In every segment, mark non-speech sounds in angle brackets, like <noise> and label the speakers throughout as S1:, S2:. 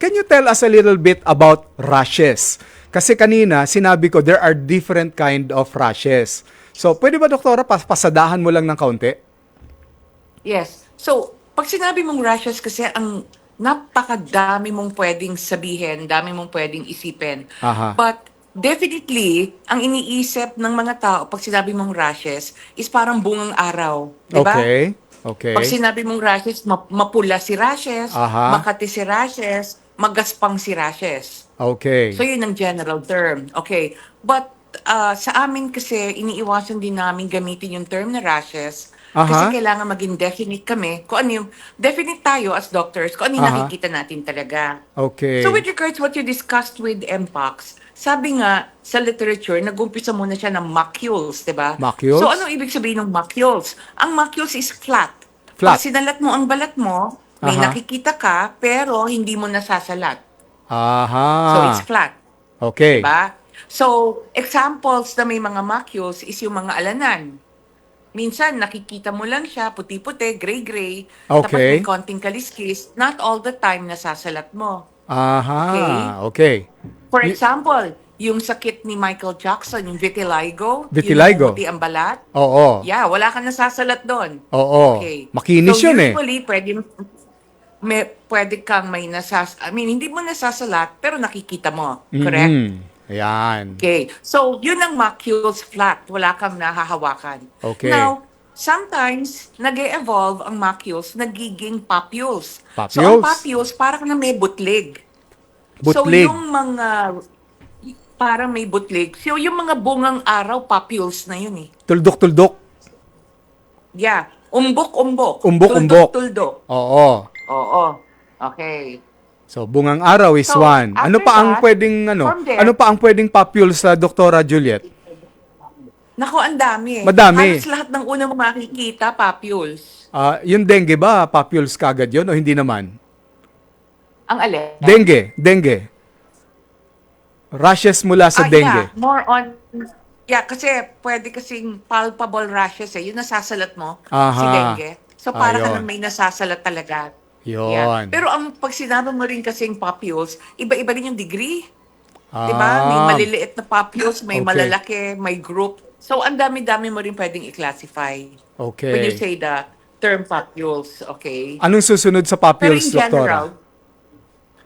S1: can you tell us a little bit about rashes? Kasi kanina, sinabi ko, there are different kind of rashes. So, pwede ba, doktora, pas pasadahan mo lang ng kaunti?
S2: Yes. So, pag sinabi mong rashes kasi ang napakadami mong pwedeng sabihin, dami mong pwedeng isipin.
S1: Aha.
S2: But definitely, ang iniisip ng mga tao pag sinabi mong rashes is parang bungang araw. Di ba?
S1: Okay. Okay.
S2: Pag sinabi mong rashes, ma- mapula si rashes,
S1: Aha.
S2: makati si rashes, magaspang si rashes.
S1: Okay.
S2: So yun ang general term. Okay. But uh, sa amin kasi, iniiwasan din namin gamitin yung term na rashes kasi
S1: Aha.
S2: kailangan maging definite kami kung ano yung, definite tayo as doctors kung ano yung
S1: Aha.
S2: nakikita natin talaga.
S1: Okay.
S2: So with regards what you discussed with MPOX, sabi nga sa literature, nag-umpisa muna siya ng macules, di ba?
S1: Macules?
S2: So ano ibig sabihin ng macules? Ang macules is flat.
S1: Flat.
S2: Pag sinalat mo ang balat mo, may
S1: Aha.
S2: nakikita ka, pero hindi mo nasasalat.
S1: Aha.
S2: So it's flat.
S1: Okay.
S2: Diba? So, examples na may mga macules is yung mga alanan. Minsan, nakikita mo lang siya, puti-puti, gray-gray, tapos
S1: Okay.
S2: may konting kaliskis. Not all the time nasasalat mo.
S1: Aha. Okay.
S2: For
S1: Y-
S2: example, yung sakit ni Michael Jackson, yung vitiligo,
S1: Vitiligo.
S2: yung puti ang balat,
S1: Oo.
S2: yeah, wala kang nasasalat doon.
S1: Oo.
S2: Okay.
S1: Makinis
S2: so,
S1: yun eh.
S2: usually, pwede, may, pwede kang may nasas... I mean, hindi mo nasasalat, pero nakikita mo. Correct?
S1: Mhm. Ayan.
S2: Okay. So, yun ang macules flat. Wala kang nahahawakan.
S1: Okay.
S2: Now, sometimes, nag evolve ang macules, nagiging papules. So,
S1: Papules?
S2: ang papules, parang na may butlig. So,
S1: Butlig.
S2: yung mga, parang may butlig. So, yung mga bungang araw, papules na yun eh.
S1: Tuldok-tuldok.
S2: Yeah. Umbok-umbok.
S1: Umbok-umbok.
S2: Tuldok-tuldok.
S1: Oo.
S2: Oo. Okay.
S1: So, bungang araw is
S2: So,
S1: one. Ano
S2: after
S1: pa ang
S2: that,
S1: pwedeng ano?
S2: from there-
S1: ano pa ang pwedeng papule sa Doktora Juliet?
S2: Nako, ang dami.
S1: Madami.
S2: Halos lahat ng una mo makikita, papules.
S1: Ah, yung dengue ba, papules kagad yun o hindi naman?
S2: Ang alin?
S1: Dengue, dengue. Rashes mula sa
S2: Ah,
S1: dengue.
S2: Yeah, more on, yeah, kasi pwede kasing palpable rashes eh. Yung nasasalat mo,
S1: Aha.
S2: si dengue. So, para ka
S1: Ayun.
S2: nang may nasasalat talaga.
S1: Yun.
S2: Yeah. Pero ang pag sinabi mo rin kasing papules, iba-iba rin yung degree.
S1: Ah,
S2: Diba? May maliliit na papules, may
S1: Okay.
S2: malalaki, may group. So, ang dami-dami mo rin pwedeng i-classify.
S1: Okay.
S2: When you say the term papules, okay?
S1: Anong susunod sa
S2: Pero
S1: papules,
S2: in general,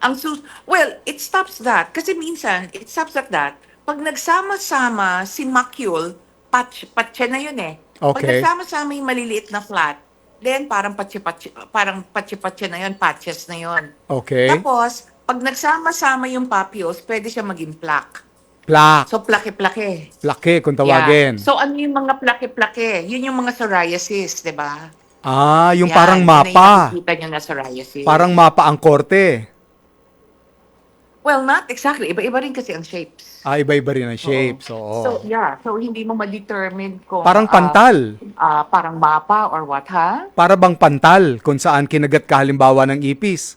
S2: ang sus well, it stops that. Kasi minsan, it stops at that. Pag nagsama-sama si macule, patch, patche na yun eh. Pag
S1: Okay.
S2: nagsama-sama yung maliliit na flat, then parang patche-patche, parang patche-patche na yun, patches na yun.
S1: Okay.
S2: Tapos, pag nagsama-sama yung papules, pwede siya maging plaque.
S1: Plaque.
S2: So, plake-plake.
S1: Plaque kung tawagin.
S2: Yeah. So, ano yung mga plake-plake? Yun yung mga psoriasis, di ba?
S1: ah, yung
S2: Yan,
S1: parang
S2: yun na yung
S1: mapa.
S2: nakikita nyo na psoriasis.
S1: Parang mapa ang korte.
S2: Well, not exactly. Iba-iba rin kasi ang shapes.
S1: Ah, iba-iba rin ang shapes. Oo.
S2: So, yeah. So, hindi mo ma-determine kung...
S1: parang
S2: ah,
S1: pantal.
S2: ah, parang mapa or what, ha?
S1: Para bang pantal kung saan kinagat ka halimbawa ng ipis.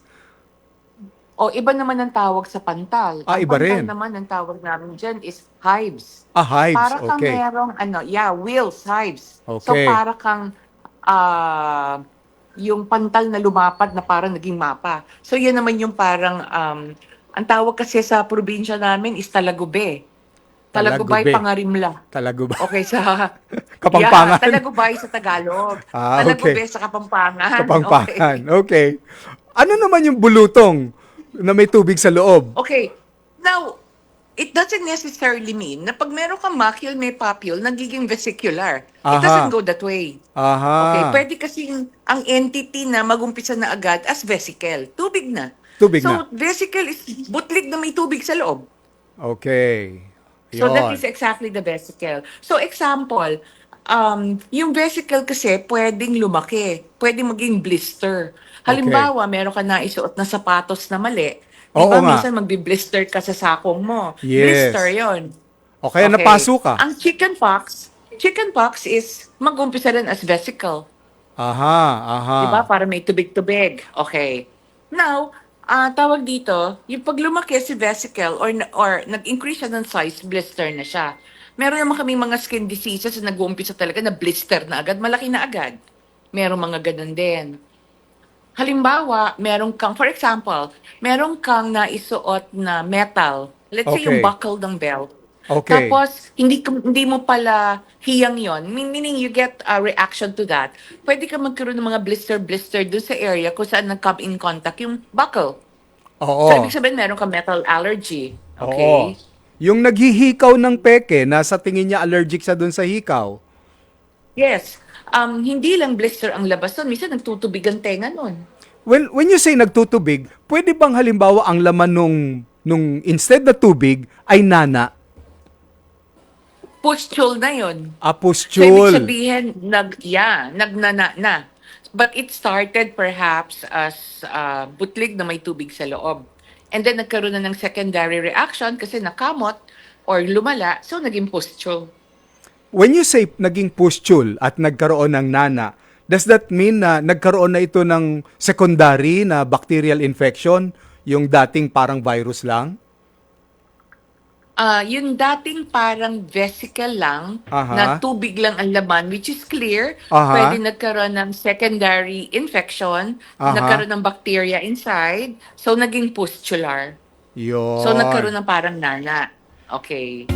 S2: O, iba naman ang tawag sa pantal.
S1: Ah,
S2: ang
S1: iba
S2: pantal
S1: rin.
S2: naman ang tawag namin dyan is hives.
S1: Ah, hives.
S2: Para kang
S1: okay.
S2: merong, ano, yeah, wheels, hives. So,
S1: Okay.
S2: para kang, ah, yung pantal na lumapad na parang naging mapa. So, yan naman yung parang, um, ang tawag kasi sa probinsya namin is talagube. Talagubay
S1: Talagube.
S2: pangarimla.
S1: Talaga ba?
S2: Okay, sa... <laughs>
S1: Kapampangan.
S2: Yeah, Talagubay sa Tagalog.
S1: Ah,
S2: Talagube
S1: okay.
S2: sa Kapampangan.
S1: Kapangpangan. <laughs> Okay. Ano naman yung bulutong na may tubig sa loob?
S2: Okay. okay. Now, it doesn't necessarily mean na pag meron kang macule, may papule, nagiging vesicular. It
S1: Aha.
S2: doesn't go that way.
S1: Aha.
S2: Okay, pwede kasing ang entity na magumpisa na agad as vesicle. Tubig na.
S1: Tubig
S2: so,
S1: na.
S2: vesicle is butlig na may tubig sa loob.
S1: Okay.
S2: So that
S1: Yun.
S2: is exactly the vesicle. So example, um, yung vesicle kasi pwedeng lumaki, pwedeng maging blister. Halimbawa, meron ka na isuot na sapatos na mali. Di
S1: Oo
S2: ba
S1: nga.
S2: minsan magbi-blister ka sa sakong mo?
S1: Yes.
S2: Blister yon.
S1: O kaya napaso ka.
S2: Ang chicken pox, chicken pox is mag-umpisa rin as vesicle.
S1: Aha, aha.
S2: Diba? Para may tubig-tubig. Okay. Now, ah tawag dito, yung pag lumaki si vesicle or, or nag-increase siya ng size, blister na siya. Meron naman kami mga skin diseases na nag-uumpisa talaga na blister na agad, malaki na agad. Meron mga ganun din. halimbawa, meron kang, for example, meron kang naisuot na metal. Let's say
S1: Okay.
S2: yung buckle ng belt.
S1: Okay.
S2: Tapos, hindi, hindi mo pala hiyang yon meaning you get a reaction to that. Pwede ka magkaroon ng mga blister-blister doon sa area kung saan nag-come in contact yung buckle.
S1: Oo.
S2: So, ibig sabihin, meron ka metal allergy.
S1: Oo.
S2: Okay?
S1: Yung naghihikaw ng peke, nasa tingin niya allergic sa dun sa hikaw.
S2: Yes. Um, hindi lang blister ang labas nun. Minsan nagtutubig ang tenga nun.
S1: Well, when you say nagtutubig, pwede bang halimbawa ang laman nung, nung instead na tubig ay nana,
S2: Pustule na yon. So, ibig sabihin, nag, yeah, nagnana na. But it started perhaps as uh, butlig na may tubig sa loob. And then nagkaroon na ng secondary reaction kasi nakamot or lumala, so naging pustule.
S1: When you say naging pustule at nagkaroon ng nana, does that mean na nagkaroon na ito ng secondary na bacterial infection, yung dating parang virus lang?
S2: Ah, yung dating parang vesicle lang,
S1: Aha.
S2: na tubig lang ang laman, which is clear,
S1: Aha.
S2: pwede nagkaroon ng secondary infection,
S1: Aha.
S2: nagkaroon ng bacteria inside, so naging pustular.
S1: Yun.
S2: So nagkaroon ng parang nana. Okay.